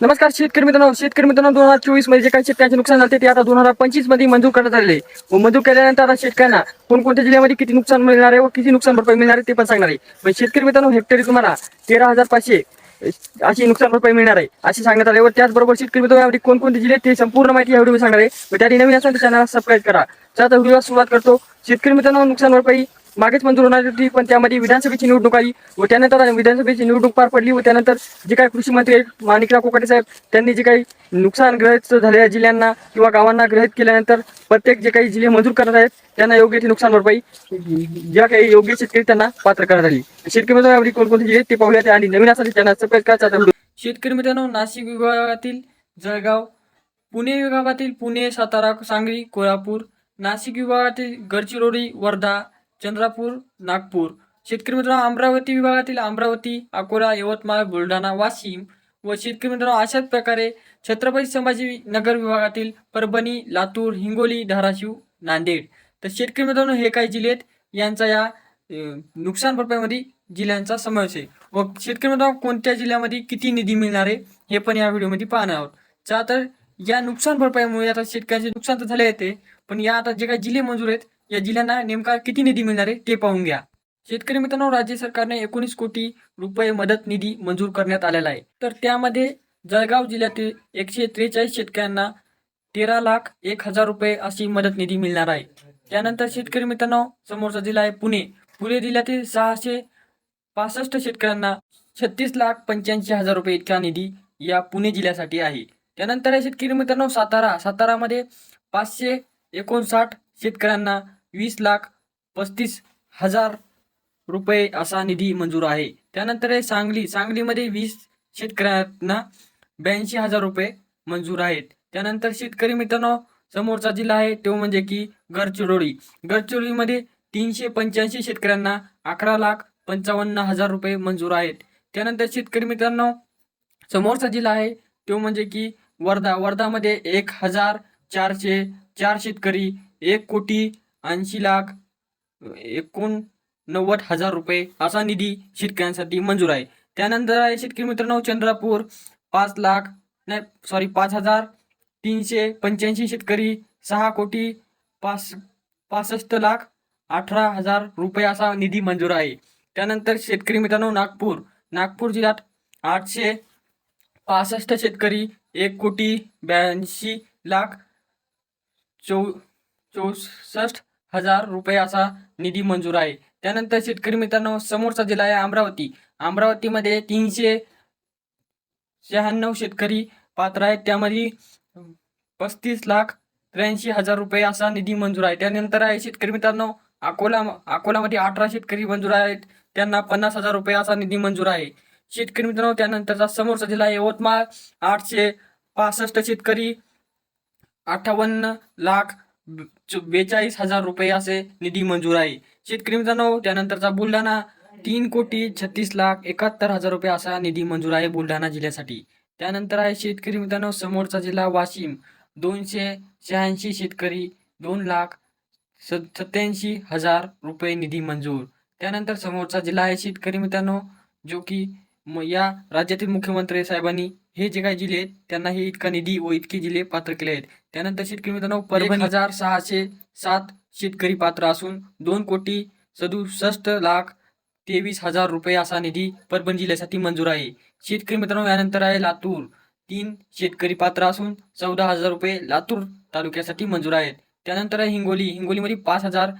नमस्कार शेतकरी मित्रांनो शेतकरी मित्रांनो दोन हजार चोवीसमध्ये जे काही शेतकऱ्यांचे नुकसान झाले ते आता दोन हजार पंचवीसमध्ये मंजूर करण्यात आले व मंजूर केल्यानंतर आता शेतकऱ्यांना कोणकोणत्या जिल्ह्यामध्ये किती नुकसान मिळणार आहे व किती नुकसान भरपाई मिळणार आहे ते पण सांगणार आहे. पण शेतकरी मित्रांनो हेक्टरी तुम्हाला तेरा हजार पाचशे अशी नुकसान भरपाई मिळणार आहे असे सांगण्यात आले व त्याचबरोबर शेतकरी मित्रांनो यामध्ये कोणकोणते जिल्हे ते संपूर्ण माहिती यावेळी सांगणार आहे. व नवीन असेल तर चॅनलला सबस्क्राईब करा. आता व्हिडिओला सुरुवात करतो शेतकरी मित्रांनो नुकसान भरपाई मागेच मंजूर होणार होती पण त्यामध्ये विधानसभेची निवडणूक आली व त्यानंतर विधानसभेची निवडणूक पार पडली व त्यानंतर जे काही कृषी मंत्री आहेत माणिकराव कोकाटे साहेब त्यांनी जे काही नुकसान ग्रहित झालेल्या जिल्ह्यांना किंवा गावांना ग्रहित केल्यानंतर प्रत्येक जे काही जिल्हे मंजूर करणार आहेत त्यांना योग्य ती नुकसान भरपाई ज्या काही योग्य शेतकरी त्यांना पात्र करण्यात आली. शेतकरी मित्रांनो कोणकोणते जिल्हे ते पाहूया आणि नवीन असाल त्यांना सबस्क्राईब शेतकरी मित्रांनो नाशिक विभागातील जळगाव पुणे विभागातील पुणे सातारा सांगली कोल्हापूर नाशिक विभागातील गडचिरोली वर्धा चंद्रपूर नागपूर. शेतकरी मित्रांनो अमरावती विभागातील अमरावती अकोला यवतमाळ बुलढाणा वाशिम व शेतकरी मित्रांनो अशाच प्रकारे छत्रपती संभाजी नगर विभागातील परभणी लातूर हिंगोली धाराशिव नांदेड. तर शेतकरी मित्रांनो हे काही जिल्हे आहेत. यांचा या नुकसान भरपाईमध्ये जिल्ह्यांचा समावेश आहे. व शेतकरी मित्रांनो कोणत्या जिल्ह्यामध्ये किती निधी मिळणार आहे हे पण या व्हिडिओमध्ये पाहणार आहोत. चा तर या नुकसान भरपाईमुळे आता शेतकऱ्यांचे नुकसान तर झाले येते पण या आता जे काही जिल्हे मंजूर आहेत या जिल्ह्यांना नेमका किती निधी मिळणार आहे ते पाहून घ्या. शेतकरी मित्रांनो राज्य सरकारने एकोणीस कोटी रुपये मदत निधी मंजूर करण्यात आलेला आहे. तर त्यामध्ये जळगाव जिल्ह्यातील एकशे त्रेचाळीस शेतकऱ्यांना तेरा लाख एक हजार रुपये अशी मदत निधी मिळणार आहे. त्यानंतर शेतकरी मित्रांनो समोरचा जिल्हा आहे पुणे. पुणे जिल्ह्यातील सहाशे पासष्ट शेतकऱ्यांना छत्तीस लाख पंच्याऐंशी हजार रुपये इतका निधी या पुणे जिल्ह्यासाठी आहे. त्यानंतर आहे शेतकरी मित्रांनो सातारा. सातारामध्ये पाचशे एकोणसाठ शेतकऱ्यांना वीस लाख पस्तीस हजार रुपये असा निधी मंजूर आहे. त्यानंतर आहे सांगली. सांगलीमध्ये वीस शेतकऱ्यांना ब्याऐंशी हजार रुपये मंजूर आहेत. त्यानंतर शेतकरी मित्रांनो समोरचा जिल्हा आहे तो म्हणजे की गडचिरोली. गडचिरोलीमध्ये तीनशे पंच्याऐंशी शेतकऱ्यांना अकरा लाख पंचावन्न हजार रुपये मंजूर आहेत. त्यानंतर शेतकरी मित्रांनो समोरचा जिल्हा आहे तो म्हणजे की वर्धा वर्धामध्ये एक हजार चारशे चार शेतकरी एक कोटी ऐंशी लाख एकोणनव्वद हजार रुपये असा निधी शेतकऱ्यांसाठी मंजूर आहे. त्यानंतर आहे शेतकरी मित्रांनो चंद्रपूर पाच लाख नाही सॉरी पाच हजार तीनशे पंच्याऐंशी शेतकरी सहा कोटी पास पासष्ट लाख अठरा हजार रुपये असा निधी मंजूर आहे. त्यानंतर शेतकरी मित्रांनो नागपूर नागपूर जिल्ह्यात आठशे पासष्ट शेतकरी एक कोटी ब्याऐंशी लाख चौ चौसष्ट हजार रुपये असा निधी मंजूर आहे. त्यानंतर शेतकरी मित्रांनो समोरचा जिल्हा आहे अमरावती. अमरावतीमध्ये तीनशे शहाण्णव शेतकरी पात्र आहेत. त्यामध्ये पस्तीस लाख त्र्याऐंशी हजार रुपये असा निधी मंजूर आहे. त्यानंतर आहे शेतकरी मित्रांनो अकोला अकोलामध्ये अठरा शेतकरी मंजूर आहेत. त्यांना पन्नास हजार रुपये असा निधी मंजूर आहे. शेतकरी मित्रांनो त्यानंतरचा समोरचा जिल्हा यवतमाळ. आठशे पासष्ट शेतकरी अठ्ठावन्न लाख बेचाळीस हजार रुपये असे निधी मंजूर आहे. शेतकरी मित्रांनो त्यानंतरचा बुलढाणा तीन कोटी छत्तीस लाख एकाहत्तर हजार रुपये असा निधी मंजूर आहे बुलढाणा जिल्ह्यासाठी. त्यानंतर आहे शेतकरी मित्रांनो समोरचा जिल्हा वाशिम दोनशे शहाऐंशी शेतकरी दोन लाख सत- सत्याऐंशी हजार रुपये निधी मंजूर. त्यानंतर समोरचा जिल्हा आहे शेतकरी मित्रांनो जो की म- या राज्यातील मुख्यमंत्री साहेबांनी हे जे काही जिल्हे आहेत त्यांना हे इतका निधी व इतके जिल्हे पात्र केले आहेत. त्यानंतर शेतकरी मित्रांनो परभणी हजार सहाशे सात शेतकरी पात्र असून दोन कोटी सदुसष्ट लाख तेवीस हजार रुपये असा निधी परभणी जिल्ह्यासाठी मंजूर आहे. शेतकरी मित्रांनो यानंतर आहे लातूर. तीन शेतकरी पात्र असून चौदा हजार रुपये लातूर तालुक्यासाठी मंजूर आहेत. त्यानंतर आहे हिंगोली. हिंगोलीमध्ये पाच हजार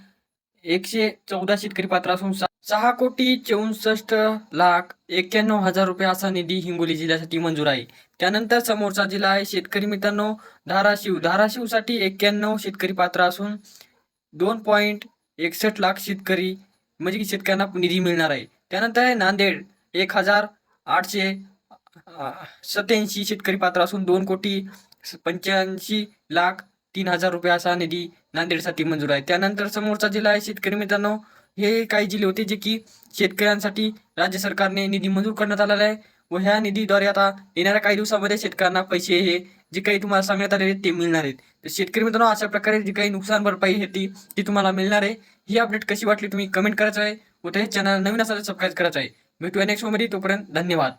एकशे चौदा शेतकरी पात्र असून सहा कोटी चौसष्ट लाख एक्क्याण्णव हजार रुपये असा निधी हिंगोली जिल्ह्यासाठी मंजूर आहे. त्यानंतर समोरचा जिल्हा आहे शेतकरी मित्रांनो धाराशिव. धाराशिवसाठी एक्क्याण्णव शेतकरी पात्र असून दोन पॉईंट एकसष्ट लाख शेतकरी म्हणजे की शेतकऱ्यांना निधी मिळणार आहे. त्यानंतर आहे नांदेड एक हजार आठशे सत्याऐंशी शेतकरी पात्र असून दोन कोटी पंच्याऐंशी लाख तीन हजार रुपये असा निधी नांदेडसाठी मंजूर आहे. त्यानंतर समोरचा जिल्हा आहे शेतकरी मित्रांनो हे काही जिल्हे होते जे की शेतकऱ्यांसाठी राज्य सरकारने निधी मंजूर करण्यात आलेला आहे व ह्या निधीद्वारे आता येणाऱ्या काही दिवसामध्ये शेतकऱ्यांना पैसे हे जे काही तुम्हाला सांगण्यात आलेले आहेत ते मिळणार आहेत. तर शेतकरी मित्रांनो अशा प्रकारे जी काही नुकसान भरपाई आहे ती ती तुम्हाला मिळणार आहे. ही अपडेट कशी वाटली तुम्ही कमेंट करायचं आहे व त्या चॅनल नवीन असायला सबस्क्राईब करायचं आहे. भेटूया नेक्स्टमध्ये. तोपर्यंत धन्यवाद.